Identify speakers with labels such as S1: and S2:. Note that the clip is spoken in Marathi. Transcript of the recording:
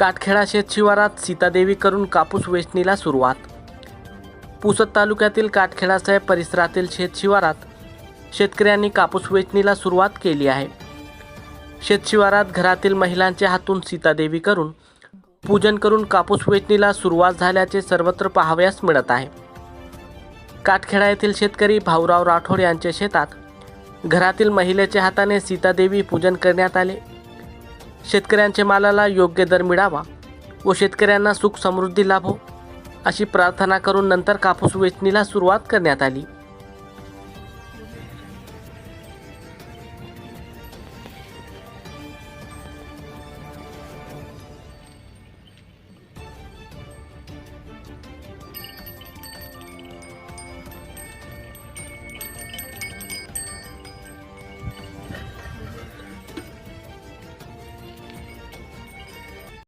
S1: काटखेडा शेत शिवारात सीतादेवी करून कापूस वेचणीला सुरुवात. पुसद तालुक्यातील काटखेडासाहेब परिसरातील शेत शिवारात शेतकऱ्यांनी कापूस वेचणीला सुरुवात केली आहे. शेत शिवारात घरातील महिलांच्या हातून सीतादेवी करून पूजन करून कापूस वेचणीला सुरुवात झाल्याचे सर्वत्र पाहावयास मिळत आहे. काटखेडा येथील शेतकरी भाऊराव राठोड यांच्या शेतात घरातील महिलेच्या हाताने सीतादेवी पूजन करण्यात आले. शेतकऱ्यांच्या मालाला योग्य दर मिळावा व शेतकऱ्यांना सुख समृद्धी लाभो अशी प्रार्थना करून नंतर कापूस वेचणीला सुरुवात करण्यात आली.